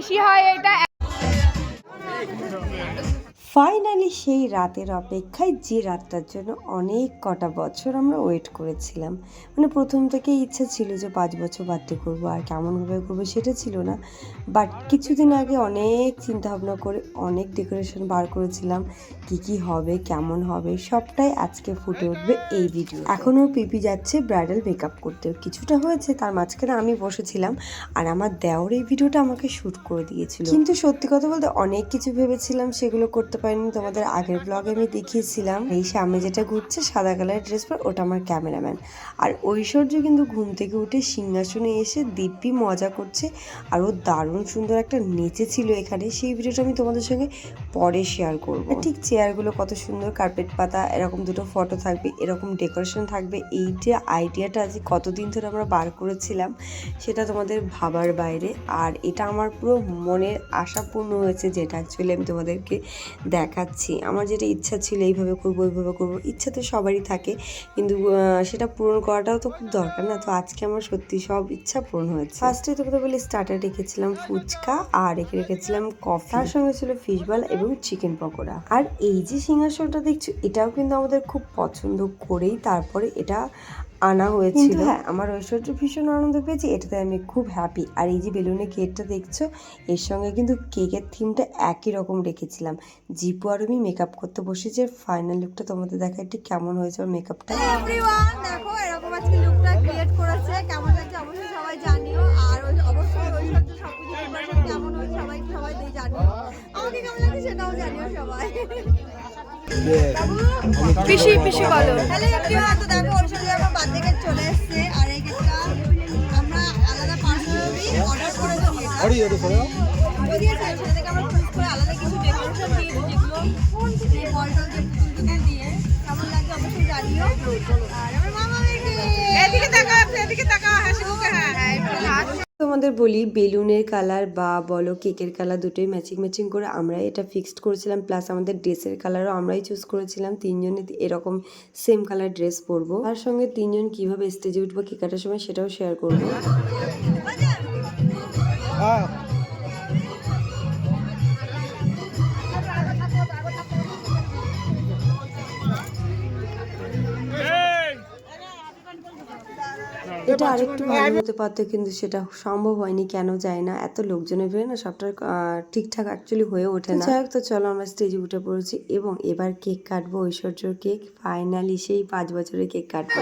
পিসি হয় এটা ফাইনালি সেই রাতের অপেক্ষায় যে রাতটার জন্য অনেক কটা বছর আমরা ওয়েট করেছিলাম মানে প্রথম থেকে ইচ্ছা ছিল যে পাঁচ বছর বার্থডে করব, আর কেমনভাবে করব সেটা ছিল না। বাট কিছুদিন আগে অনেক চিন্তা ভাবনা করে অনেক ডেকোরেশন বার করেছিলাম, কি কি হবে, কেমন হবে, সবটাই আজকে ফুটে উঠবে এই ভিডিও এখনও পিপি যাচ্ছে ব্রাইডাল মেকআপ করতে। কিছুটা হয়েছে, তার মাঝখানে আমি বসেছিলাম, আর আমার দেওর এই ভিডিওটা আমাকে শ্যুট করে দিয়েছিল। কিন্তু সত্যি কথা বলতে অনেক কিছু ভেবেছিলাম সেগুলো করতে পারিনি, তোমাদের আগের ব্লগে আমি দেখিয়েছিলাম। এই সামনে যেটা ঘুরছে, সাদা কালারের ড্রেস পর, ওটা আমার ক্যামেরাম্যান আর ঐশ্বর্য কিন্তু ঘুম থেকে উঠে সিংহাসনে এসে দিব্যি মজা করছে, আর ও দারুণ সুন্দর একটা নেচেছিল এখানে। সেই ভিডিওটা আমি তোমাদের সঙ্গে পরে শেয়ার করব। ঠিক চেয়ারগুলো কত সুন্দর কার্পেট পাতা, এরকম দুটো ফটো থাকবে, এরকম ডেকোরেশন থাকবে। এই যে আইডিয়াটা আজ কতদিন ধরে আমরা বার করেছিলাম, সেটা তোমাদের ভাবার বাইরে। আর এটা আমার পুরো মনের আশা পূর্ণ হয়েছে যেটা। অ্যাকচুয়ালি আমি তোমাদেরকে দেখাচ্ছি। আমার যেটা ইচ্ছা ছিল এইভাবে করব এইভাবে করব, ইচ্ছা তো সবারই থাকে। কিন্তু সেটা পূরণ করাটাও তো খুব দরকার না। তো আজকে আমার সত্যি সব ইচ্ছা পূরণ হয়েছে। ফার্স্টে তোমাদের বলি স্টার্টার রেখেছিলাম ফুচকা, আর রেখে রেখেছিলাম কফি তার সঙ্গে ছিল ফিশ বল এবং চিকেন পকোড়া। আর এই যে সিংহাসনটা দেখছ, এটাও কিন্তু আমাদের খুব পছন্দ করেই তারপরে এটা আনা হয়েছিল। হ্যাঁ আমার ঐশ্বর্য ভীষণ আনন্দ পেয়েছি এটাতে আমি খুব হ্যাপি আর এই যে বেলুনের কেকটা দেখছ এর সঙ্গে কিন্তু কেকের থিমটা একই রকম রেখেছিলাম। জিপু আর আমি মেকআপ করতে বসেছি ফাইনাল লুকটা তোমাদের দেখা ঠিক কেমন হয়েছে আমার মেকআপটা দেখো এরকম আজকে লুকটা ক্রিয়েট করেছে কেমন লাগছে অবশ্যই সবাই জানিও। আর অবশ্যই ঐশ্বর্য সবকিছু কেমন হয়েছে সবাই সবাই জানিও। আমাকে কেমন লাগছে সেটাও জানিও সবাই। পিসি পিসি বলো। হ্যালো এভরিওয়ান তো দেখো ঐশ্বর্য এখন বার্থডে কেক চলে এসেছে। আর এই কেকটা আমরা আলাদা পার্সোনালি অর্ডার করেছি। এটা যদি আছে সেটা থেকে আমরা চুজ করে আলাদা কিছু ডেকোরেশন দিয়েছি যেগুলো এই বলটল যে পুতুল দিয়ে। কেমন লাগে অবশ্যই জানিও। আর আমার মামা এদিকে তাকাও একটু এদিকে তাকাও হাসি মুখে হ্যাঁ। তোমাদের বলি, বেলুনের কালার বা বলো কেকের কালার দুটোই ম্যাচিং ম্যাচিং করে আমরা এটা ফিক্সড করেছিলাম। প্লাস আমাদের ড্রেসের কালারও আমরাই চুজ করেছিলাম। তিনজনে এরকম সেম কালার ড্রেস পরবো। তার সঙ্গে তিনজন কীভাবে স্টেজে উঠবো কেকাটার সময় সেটাও শেয়ার করব। এটা আরেকটু ভালো হতে পারতো কিন্তু সেটা সম্ভব হয়নি কেন যায় না। এত লোকজনের ভিড়ে না সবটা ঠিকঠাক অ্যাকচুয়ালি হয়ে ওঠে না। যাই হোক তো চলো আমরা স্টেজে উঠে পড়েছি এবং এবার কেক কাটবো ঐশ্বর্যর কেক ফাইনালি সেই পাঁচ বছরের কেক কাটবো।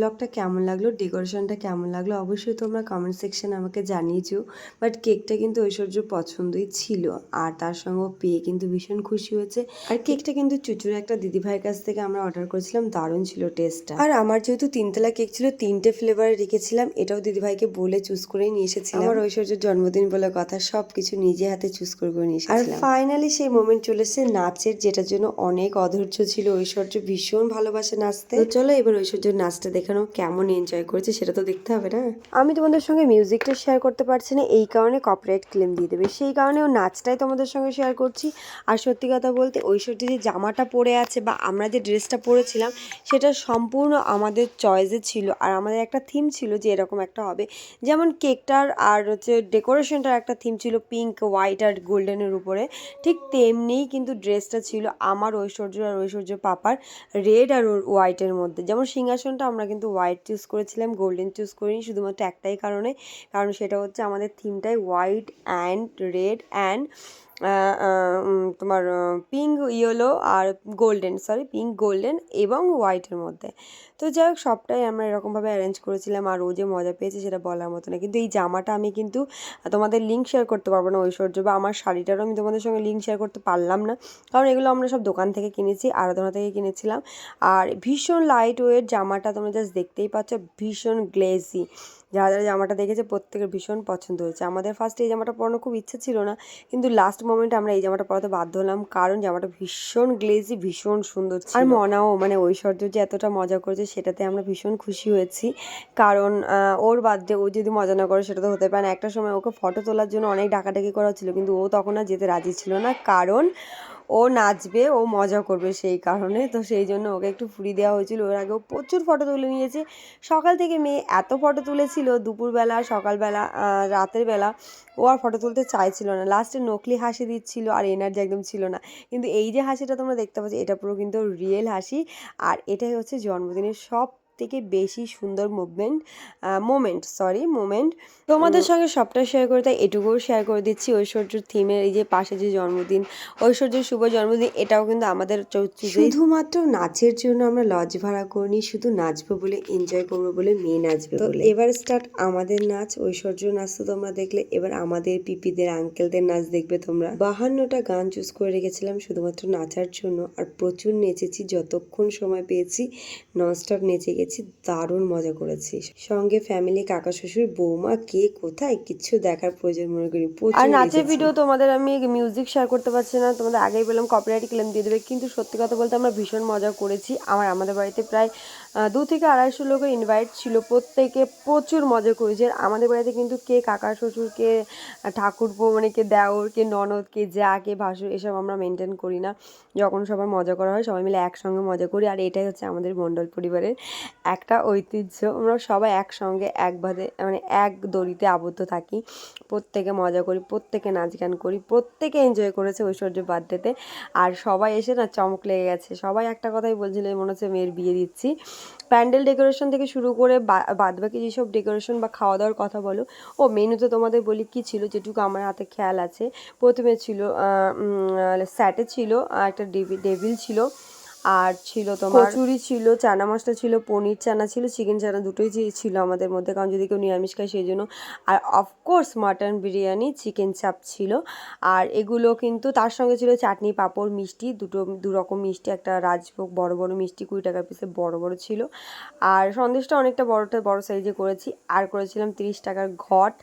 ব্লগটা কেমন লাগল? ডেকোরেশনটা কেমন লাগল? অবশ্যই তোমরা কমেন্ট সেকশনে আমাকে জানিয়েছো বাট কেকটা কিন্তু ঐশ্বর্য পছন্দই ছিল। আর তার সঙ্গে পেয়ে কিন্তু ভীষণ খুশি হয়েছে। আর কেকটা কিন্তু চুচুর একটা দিদিভাইয়ের কাছ থেকে আমরা অর্ডার করেছিলাম। দারুণ ছিল টেস্টটা আর আমার যেহেতু তিনতলা কেক ছিল তিনটে ফ্লেভারে রেখেছিলাম। এটাও দিদিভাইকে বলে চুজ করে নিয়ে এসেছিলাম। আমার ঐশ্বর্যের জন্মদিন বলে কথা সব কিছু নিজে হাতে চুজ করে করে নিয়ে এসেছিলাম। আর ফাইনালি সেই মোমেন্ট চলে এসেছে নাচের যেটার জন্য অনেক অধৈর্য ছিল ঐশ্বর্য। ভীষণ ভালোবাসে নাচতে। তো চলো এবার ঐশ্বর্যের নাচটা দেখানো কেমন এনজয় করেছে সেটা তো দেখতে হবে না। আমি তোমাদের সঙ্গে মিউজিকটা শেয়ার করতে পারছি না, এই কারণে কপিরাইট ক্লেম দিয়ে দেবে। সেই কারণে ও নাচটাই তোমাদের সঙ্গে শেয়ার করছি। আর সত্যি কথা বলতে ওই ঐশ্বর্য যে জামাটা পরে আছে বা আমরা যে ড্রেসটা পরেছিলাম, সেটা সম্পূর্ণ আমাদের চয়েসে ছিল। আর আমাদের একটা থিম ছিল যে এরকম একটা হবে। যেমন কেকটার আর হচ্ছে ডেকোরেশনটার একটা থিম ছিল পিঙ্ক হোয়াইট আর গোল্ডেনের উপরে। ঠিক তেমনিই কিন্তু ড্রেসটা ছিল আমার ঐশ্বর্য আর ঐশ্বর্য পাপার রেড আর হোয়াইটের মধ্যে। যেমন সিংহাসনটা আমরা কিন্তু হোয়াইট চুজ করেছিলাম গোল্ডেন চুজ করিনি, শুধুমাত্র একটাই কারণে। কারণ সেটা হচ্ছে আমাদের থিমটাই হোয়াইট অ্যান্ড রেড অ্যান্ড তোমার পিঙ্ক ইয়েলো আর গোল্ডেন সরি পিঙ্ক গোল্ডেন এবং হোয়াইটের মধ্যে। তো যাই হোক, সবটাই আমরা এরকমভাবে অ্যারেঞ্জ করেছিলাম আর ও যে মজা পেয়েছে সেটা বলার মতো না। কিন্তু এই জামাটা আমি কিন্তু তোমাদের লিঙ্ক শেয়ার করতে পারব না, ঐশ্বর্য, বা আমার শাড়িটারও আমি তোমাদের সঙ্গে লিঙ্ক শেয়ার করতে পারলাম না। কারণ এগুলো আমরা সব দোকান থেকে কিনেছি, আরাধনা থেকে কিনেছিলাম। আর ভীষণ লাইট ওয়েট জামাটা তোমরা জাস্ট দেখতেই পাচ্ছ, ভীষণ গ্লেজি যারা যারা জামাটা দেখেছে প্রত্যেকের ভীষণ পছন্দ হয়েছে। আমাদের ফার্স্টে এই জামাটা পরানো খুব ইচ্ছে ছিল না কিন্তু লাস্ট মোমেন্টে আমরা এই জামাটা পরাতে বাধ্য হলাম কারণ জামাটা ভীষণ গ্লেজি ভীষণ সুন্দর। আর মনাও মানে ঐশ্বর্য যে এতটা মজা করেছে সেটাতে আমরা ভীষণ খুশি হয়েছি। কারণ ওর বার্থডে ও যদি মজা না করে সেটা তো হতে পারে না। একটা সময় ওকে ফটো তোলার জন্য অনেক ডাকাডাকি করা ছিল কিন্তু ও তখন আর যেতে রাজি ছিল না। কারণ ও নাচবে, ও মজা করবে সেই কারণে। তো সেই জন্য ওকে একটু ফুরি দেওয়া হয়েছিল। ওর আগেও প্রচুর ফটো তুলে নিয়েছে। সকাল থেকে মেয়ে এত ফটো তুলেছিল, দুপুরবেলা, সকালবেলা রাতের বেলা ও আর ফটো তুলতে চাইছিল না। লাস্টে নকলি হাসি দিচ্ছিল আর এনার্জি একদম ছিল না। কিন্তু এই যে হাসিটা তোমরা দেখতে পাচ্ছ, এটা পুরো কিন্তু রিয়েল হাসি। আর এটাই হচ্ছে জন্মদিনের সব থেকে বেশি সুন্দর মুভমেন্ট মোমেন্ট সরি মোমেন্ট তোমাদের সঙ্গে সবটা শেয়ার করে তাই এটুকুও শেয়ার করে দিচ্ছি। ঐশ্বর্যর থিমের এই যে পাশে যে জন্মদিন ঐশ্বর্যের শুভ জন্মদিন এটাও কিন্তু আমাদের শুধুমাত্র নাচের জন্য আমরা লজ ভাড়া করিনি শুধু নাচবো বলে এনজয় করব বলে মেয়ে নাচবে বলে। এবার স্টার্ট আমাদের নাচ ঐশ্বর্য নাচ তো তোমরা দেখলে এবার আমাদের পিপিদের আঙ্কেলদের নাচ দেখবে তোমরা। বাহান্নটা গান চুজ করে রেখেছিলাম শুধুমাত্র নাচার জন্য আর প্রচুর নেচেছি যতক্ষণ সময় পেয়েছি ননস্টপ নেচে গেছি। দারুণ মজা করেছি। সঙ্গে ফ্যামিলি কাকা শ্বশুর বৌমা কে কোথায় কিছু দেখার প্রয়োজন মনে করি। আর নাচের ভিডিও তোমাদের আমি মিউজিক শেয়ার করতে পারছি না তোমাদের আগেই বললাম কপিরাইট ক্লেম দিয়ে দেবে। কিন্তু সত্যি কথা বলতে আমরা ভীষণ মজা করেছি। আমার আমাদের বাড়িতে প্রায় দু থেকে আড়াইশো লোকের ইনভাইট ছিল। প্রত্যেকে প্রচুর মজা করেছে। আমাদের বাড়িতে কিন্তু কে কাকা শ্বশুর, কে ঠাকুরপো মানে কে দেওর, কে ননদ, কে যা, কে ভাসুর, এসব আমরা মেনটেন করি না। যখন সবার মজা করা হয়, সবাই মিলে একসঙ্গে মজা করি। আর এটাই হচ্ছে আমাদের মণ্ডল পরিবারের একটা ঐতিহ্য। আমরা সবাই একসঙ্গে এক বাদে মানে এক দড়িতে আবদ্ধ থাকি। প্রত্যেকে মজা করি, প্রত্যেকে নাচ গান করি, প্রত্যেকে এনজয় করেছে ঐশ্বর্য বার্থডেতে। আর সবাই এসে না চমক লেগে গেছে। সবাই একটা কথাই বলছিল, মনে হচ্ছে মেয়ের বিয়ে দিচ্ছি। প্যান্ডেল ডেকোরেশন থেকে শুরু করে বাদবাকি যেসব ডেকোরেশন বা খাওয়া দাওয়ার কথা বলো, ও মেনুতে তোমাদের বলি কি ছিল যেটুকু আমার হাতে খেয়াল আছে। প্রথমে ছিল স্যাটে ছিল একটা ডেভি- ডেভিল ছিল। আর ছিল তোমার কচুরি ছিল, চানা মশলা ছিল, পনির চানা ছিল, চিকেন চানা দুটোই ছিল আমাদের মধ্যে, কারণ যদি কেউ নিরামিষ খায় সেই জন্য। আর of course mutton biryani chicken chaap ছিল। আর এগুলো কিন্তু তার সঙ্গে ছিল চাটনি, পাঁপড়, মিষ্টি, দুটো, দু রকম মিষ্টি, একটা রাজভোগ, বড় বড় মিষ্টি, কুড়ি টাকার পিসে বড় বড় ছিল। আর সন্দেশটা অনেকটা বড়টা, বড় সাইজে করেছি। আর করেছিলাম তিরিশ টাকার ঘট।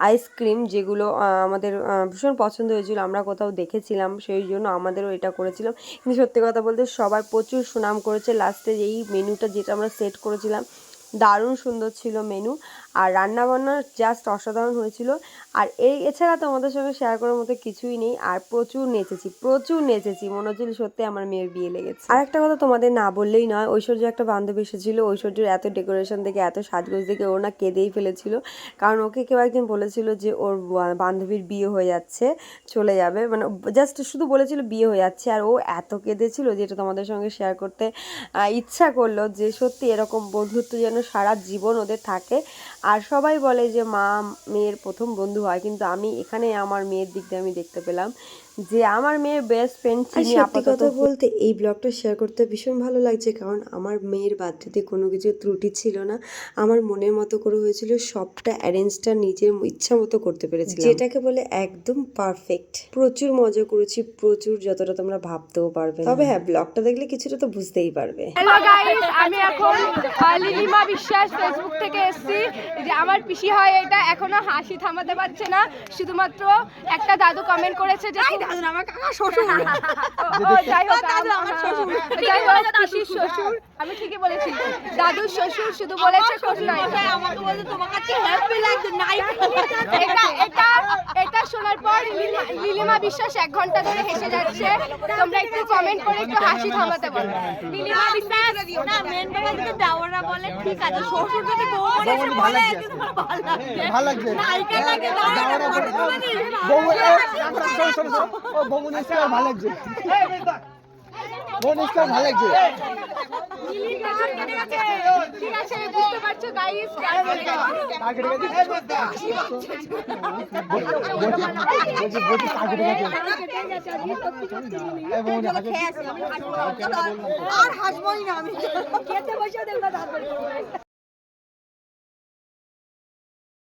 আইসক্রিম যেগুলো আমাদের ভীষণ পছন্দ হয়েছিল, আমরা কোথাও দেখেছিলাম, সেই জন্য আমাদেরও এটা করেছিলাম। কিন্তু সত্যি কথা বলতে সবাই প্রচুর সুনাম করেছে। লাস্টে এই মেনুটা যেটা আমরা সেট করেছিলাম, দারুণ সুন্দর ছিল মেনু আর রান্না বান্না জাস্ট অসাধারণ হয়েছিল। আর এই এছাড়া তোমাদের সঙ্গে শেয়ার করার মতো কিছুই নেই। আর প্রচুর নেচেছি প্রচুর নেচেছি। মনে হচ্ছিল সত্যি আমার মেয়ের বিয়ে লেগেছে। আর একটা কথা তোমাদের না বললেই নয়, ঐশ্বর্য একটা বান্ধবী এসেছিল। ঐশ্বর্যের এত ডেকোরেশন দেখে, এত সাজগোজ দেখে ওর না কেঁদেই ফেলেছিল। কারণ ওকে কেউ একদিন বলেছিল যে ওর বান্ধবীর বিয়ে হয়ে যাচ্ছে, চলে যাবে। মানে জাস্ট শুধু বলেছিল বিয়ে হয়ে যাচ্ছে। আর ও এত কেঁদেছিল যেটা তোমাদের সঙ্গে শেয়ার করতে ইচ্ছা করল যে সত্যি এরকম বন্ধুত্ব যেন সারা জীবন ওদের থাকে। আর সবাই বলে যে মা, মেয়ের প্রথম বন্ধু হয়। কিন্তু আমি এখানে আমার মেয়ের দিক দিয়ে আমি দেখতে পেলাম যে আমার মেয়ের বেস্ট ফ্রেন্ড চিনি সত্যি কথা বলতে এই ব্লগটা শেয়ার করতে ভীষণ ভালো লাগছে কারণ আমার মেয়ের বার্থডেতে কোনো কিছু ত্রুটি ছিল না। আমার মনের মতো করে হয়েছিল সবটা অ্যারেঞ্জটা নিজের ইচ্ছা মতো করতে পেরেছি যেটাকে বলে একদম পারফেক্ট প্রচুর মজা করেছি প্রচুর যতটা তোমরা ভাবতেও পারবে তবে হ্যাঁ ব্লগটা দেখলে কিছুটা তো বুঝতেই পারবে। হ্যালো গাইস আমি এখন লিলিমা বিশ্বাস ফেসবুক থেকে এসেছি। যে আমার পিসি হয় এটা এখনও হাসি থামাতে পারছে না। শুধুমাত্র একটা দাদু কমেন্ট করেছে যে দাদু আমার কাকা শ্বশুর। যাই হোক আমার শ্বশুর। যাই হোক পিসির শ্বশুর। আমি ঠিকই বলেছি। দাদুর শ্বশুর শুধু বলেছে খোঁজ নাই। আমাকে বলতে তোমার কাছে হ্যাপি লাগছে নাই এটা এটা এটা শোনার পর লিলিমা- লিলিমা বিশ্বাস এক ঘণ্টা ধরে হেসে যাচ্ছে। তোমরা একটু কমেন্ট করে একটু হাসি থামাতে বলো। লিলিমা বিশ্বাস না মেন কথা যদি দাওয়ারা বলে ঠিক আছে শ্বশুর যদি বউ বলে সে বলে একদিন তোমার ভালো লাগছে। ভালো লাগছে। নায়িকা লাগে দাওয়ারা ফটো বউ এ, শোনো, শোনো, শোনো। ও নিশ্চয় ভালো লাগছে। নিশ্চয় ভালো লাগছে। আর হাসবোই না আমি। খেতে বসে দেখবা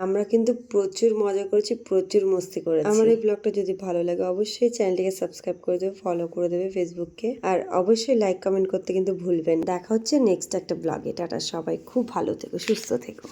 আমরা কিন্তু প্রচুর মজা করেছি, প্রচুর মস্তি করেছি। আমার এই ব্লগটা যদি ভালো লাগে, অবশ্যই চ্যানেলটিকে সাবস্ক্রাইব করে দেবে ফলো করে দেবে ফেসবুককে আর অবশ্যই লাইক কমেন্ট করতে কিন্তু ভুলবেন দেখা হচ্ছে নেক্সট একটা ব্লগে টাটা, সবাই। খুব ভালো থেকো, সুস্থ থেকো।